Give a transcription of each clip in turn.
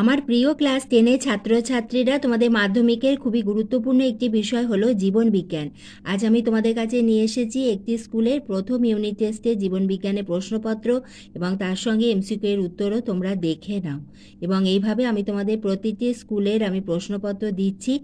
আমার প্রিয় ক্লাস টেনের ছাত্রছাত্রীরা তোমাদের মাধ্যমিকের খুবই গুরুত্বপূর্ণ একটি বিষয় হলো জীবন বিজ্ঞান। আজ আমি তোমাদের কাছে নিয়ে এসেছি একটি স্কুলের প্রথম ইউনিট টেস্টে জীবন বিজ্ঞানের প্রশ্নপত্র এবং তার সঙ্গে এমসিকিউ এর উত্তরও তোমরা দেখে নাও। এবং এইভাবে আমি তোমাদের প্রতিটি স্কুলের আমি প্রশ্নপত্র দিচ্ছি।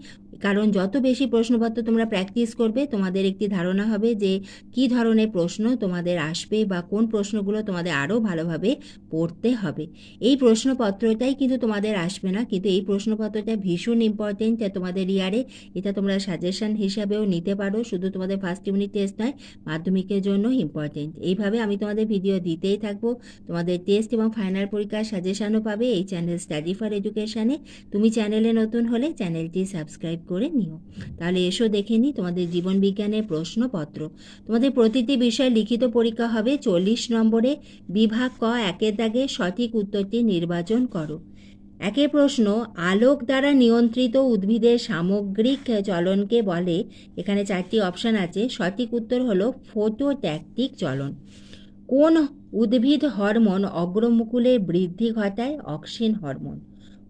কারণ যত বেশি প্রশ্নপত্র তোমরা প্র্যাকটিস করবে, তোমাদের একটি ধারণা হবে যে কি ধরনের প্রশ্ন তোমাদের আসবে বা কোন প্রশ্নগুলো তোমাদের আরও ভালোভাবে পড়তে হবে। এই প্রশ্নপত্রটাই কিন্তু তোমাদের আসবে না। কিন্তু এই প্রশ্নপত্রটা ভীষণ ইম্পর্টেন্ট তোমাদের ইয়ারে, এটা তোমরা সাজেশন হিসাবেও নিতে পারো। শুধু তোমাদের ফার্স্ট ইউনিট টেস্ট নয়, মাধ্যমিকের জন্য ইম্পর্টেন্ট এইভাবে আমি তোমাদের ভিডিও দিতেই থাকব। তোমাদের টেস্ট এবং ফাইনাল পরীক্ষার সাজেশনও পাবে এই চ্যানেল স্টাডি ফর এডুকেশানে তুমি চ্যানেলে নতুন হলে চ্যানেলটি সাবস্ক্রাইব করে নিও। তাহলে এসো দেখে নিই তোমাদের জীবন বিজ্ঞানের প্রশ্নপত্র। তোমাদের প্রতিটি বিষয় লিখিত পরীক্ষা হবে চল্লিশ নম্বরে। বিভাগ ক একের দাগে সঠিক উত্তরটি নির্বাচন করো। একের প্রশ্ন, আলোক দ্বারা নিয়ন্ত্রিত উদ্ভিদের সামগ্রিক চলনকে বলে। এখানে চারটি অপশান আছে। সঠিক উত্তর হলো ফোটোট্যাকটিক চলন। কোন উদ্ভিদ হরমোন অগ্রমুকুলের বৃদ্ধি ঘটায়? Auxin hormone.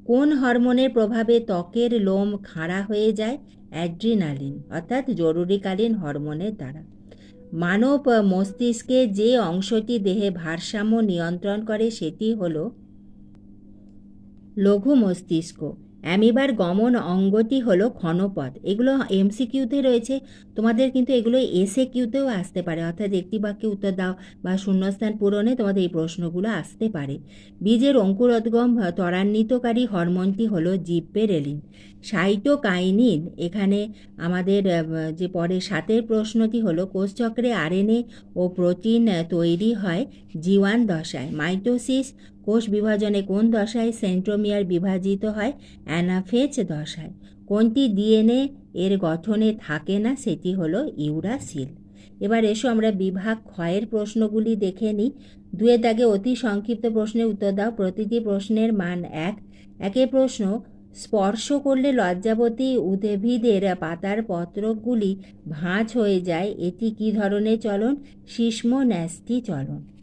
কোন হরমোনের প্রভাবে ত্বকের লোম খাড়া হয়ে যায়? অ্যাড্রিনালিন, অর্থাৎ জরুরিকালীন হরমোনের দ্বারা। মানব মস্তিষ্কে যে অংশটি দেহে ভারসাম্য নিয়ন্ত্রণ করে, সেটি হলো লঘু মস্তিষ্ক। অ্যামিবার গমন অঙ্গটি হলো ক্ষণপথ। এগুলো এমসিকিউতে রয়েছে। তোমাদের কিন্তু এগুলো এসে কিউতেও আসতে পারে। অর্থাৎ একটি বাক্যে উত্তর দাও বা শূন্যস্থান পূরণে তোমাদের এই প্রশ্নগুলো আসতে পারে। বীজের অঙ্কুরোদ্গম ত্বরান্বিতকারী হরমোনটি হলো জিপেরেলিন সাইটোকাইনিন, এখানে আমাদের যে পরে সাতের প্রশ্নটি হলো কোষচক্রে আরএনএ ও প্রোটিন তৈরি হয় জীবাণ দশায় মাইটোসিস কোষ বিভাজনে কোন দশায় সেন্ট্রোমিয়ার বিভাজিত হয়? অ্যানাফেজ দশায়। কোনটি ডিএনএ এর গঠনে থাকে না? সেটি হলো ইউরাসিল। এবার এসো আমরা বিভাগ ক্ষয়ের প্রশ্নগুলি দেখে নিই। দুয়ের দাগে অতি সংক্ষিপ্ত প্রশ্নের উত্তর দাও। প্রতিটি প্রশ্নের মান এক। একে প্রশ্ন, স্পর্শ করলে লজ্জাবতী উদ্ভিদের পাতার পত্রগুলি ভাঁজ হয়ে যায়। এটি কি ধরনের চলন? শিশ্ম ন্যাস্তি চলন।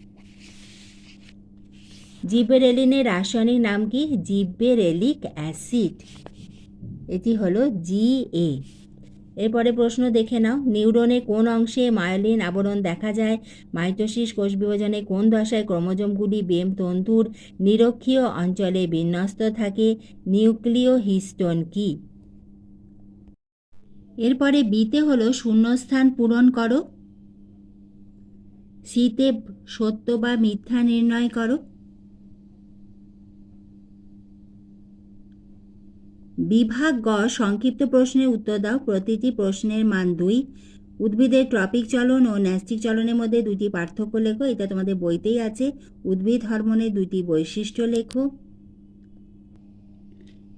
জিবেরেলিনের রাসায়নিক নাম কি? Gibberellic acid. এটি হলো জিএ এরপরে প্রশ্ন দেখে নাও নিউরনের কোন অংশে মায়োলিন আবরণ দেখা যায়? মাইটোসিস কোষ বিভাজনে কোন দশায় ক্রোমোজোমগুলি বেম তন্তুর নিরক্ষীয় অঞ্চলে বিন্যস্ত থাকে? নিউক্লিয় হিস্টোন কি? এরপরে বিতে হলো শূন্যস্থান পূরণ করো। সিতে সত্য বা মিথ্যা নির্ণয় করো। বিভাগ গ, সংক্ষিপ্ত প্রশ্নের উত্তর দাও। প্রতিটি প্রশ্নের মান দুই। উদ্ভিদের ট্রপিক চলন ও ন্যাস্টিক চলনের মধ্যে দুটি পার্থক্য লেখো। এটা তোমাদের বইতেই আছে। উদ্ভিদ হরমোনের দুটি বৈশিষ্ট্য লেখো।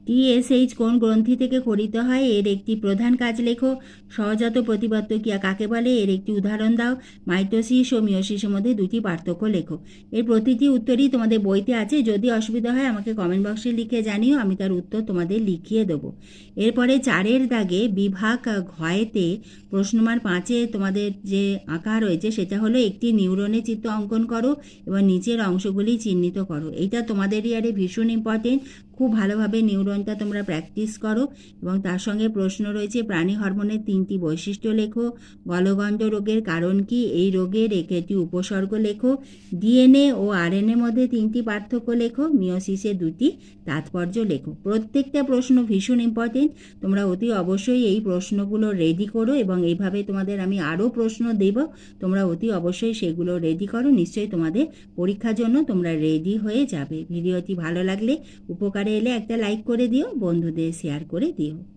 টিএসএইচ কোন গ্রন্থি থেকে খরিত হয়? এর একটি প্রধান কাজ লেখো। সহজাত প্রতিপাদ্য ক্রিয়া কাকে বলে? এর একটি উদাহরণ দাও। মাইটোসিস ও মিওসিসের মধ্যে দুটি পার্থক্য লেখো। এর প্রতিটি উত্তরই তোমাদের বইতে আছে। যদি অসুবিধা হয়, আমাকে কমেন্ট বক্সে লিখে জানিও। আমি তার উত্তর তোমাদের লিখিয়ে দেবো। এরপরে চারের দাগে বিভাগ ঘয়েতে প্রশ্নমান পাঁচে তোমাদের যে আঁকা রয়েছে, সেটা হলো একটি নিউরনের চিত্র অঙ্কন করো এবং নিচের অংশগুলি চিহ্নিত করো। এইটা তোমাদের ইয়ারে ভীষণ ইম্পর্টেন্ট খুব ভালোভাবে নিউরনটা তোমরা প্র্যাকটিস করো এবং তার সঙ্গে প্রশ্ন রয়েছে, প্রাণী হরমোনের তিনটি বৈশিষ্ট্য লেখো। গলগণ্ড রোগের কারণ কি? এই রোগের একটি উপসর্গ লেখো। ডিএনএ ও আরএনএ মধ্যে তিনটি পার্থক্য লেখো। মিওসিসে দুটি তাৎপর্য লেখো। প্রত্যেকটা প্রশ্ন ভীষণ ইম্পর্টেন্ট তোমরা অতি অবশ্যই এই প্রশ্নগুলো রেডি করো এবং এইভাবে তোমাদের আমি আরও প্রশ্ন দেব। তোমরা অতি অবশ্যই সেগুলো রেডি করো। নিশ্চয়ই তোমাদের পরীক্ষার জন্য তোমরা রেডি হয়ে যাবে। ভিডিওটি ভালো লাগলে উপকারে এলে একটা লাইক করে দিও বন্ধুদের শেয়ার করে দিও।